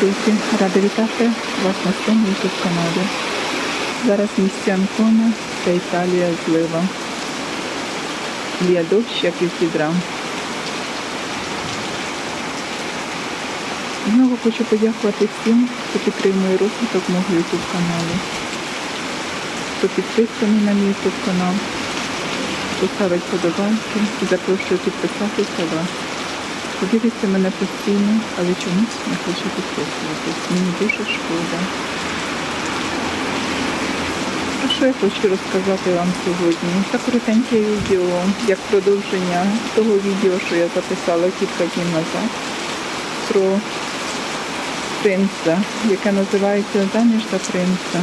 друзі! Рада вітати вас на своєму YouTube каналі. Зараз місце Анкона та Італія злива. Як із відра. Знову хочу подякувати всім, хто підтримує розвиток мого YouTube каналу. Хто підписаний на мій YouTube канал, поставить подобайки і запрошую підписатися вас. Подивіться мене постійно, але чомусь не хочу підписуватись. Мені дуже шкода. Про що я хочу розказати вам сьогодні? Це коротеньке відео, як продовження того відео, що я записала кілька днів назад про принца, яке називається Заміж за принца.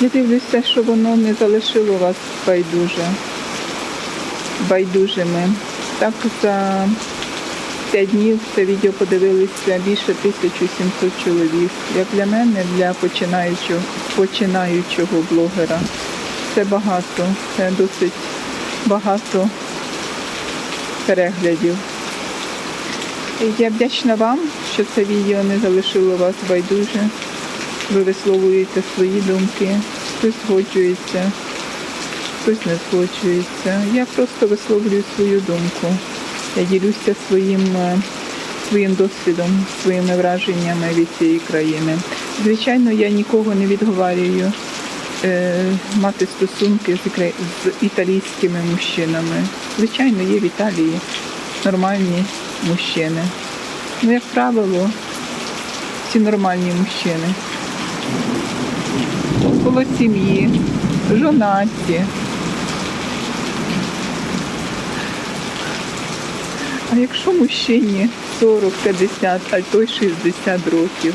Я дивлюся, що воно не залишило вас байдуже, байдужими. Так за 5 днів це відео подивилися більше 1700 чоловік. Як для мене, для починаючого, починаючого блогера, це багато, це досить багато переглядів. Я вдячна вам, що це відео не залишило вас байдуже. Ви висловлюєте свої думки, хтось згоджується, хтось не згоджується. Я просто висловлюю свою думку. Я ділюся своїм, е, своїм досвідом, своїми враженнями від цієї країни. Звичайно, я нікого не відговарюю е, мати стосунки з, з італійськими мужчинами. Звичайно, є в Італії нормальні мужчини. Ну, як правило, всі нормальні мужчини. Коло сім'ї, жонаті. А якщо мужчині 40, 50, а той 60 років,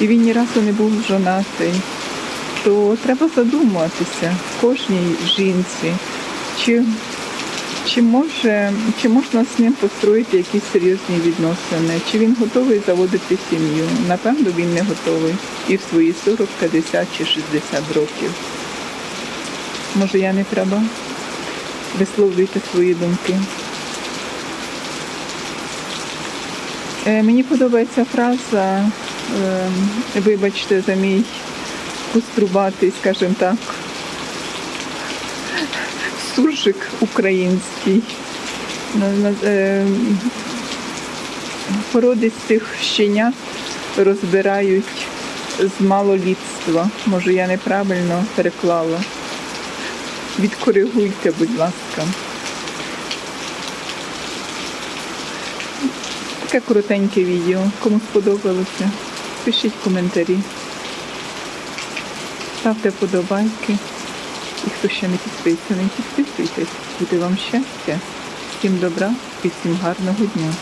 і він ні разу не був жонатий, то треба задумуватися кожній жінці, чи, чи, може, чи можна з ним построїти якісь серйозні відносини, чи він готовий заводити сім'ю. Напевно, він не готовий. І в свої 40, 50 чи 60 років. Може, я не треба? Висловлюйте свої думки. Мені подобається фраза, е, вибачте за мій кострубатий, скажімо так, суржик український. На- на- е, Породистих щенят розбирають з малолітства. Може, я неправильно переклала. Відкоригуйте, будь ласка. Таке коротеньке відео. Кому сподобалося, пишіть коментарі. Ставте подобайки. І хто ще не підписаний, підписуйтесь. Буде вам щастя. Всім добра і всім гарного дня.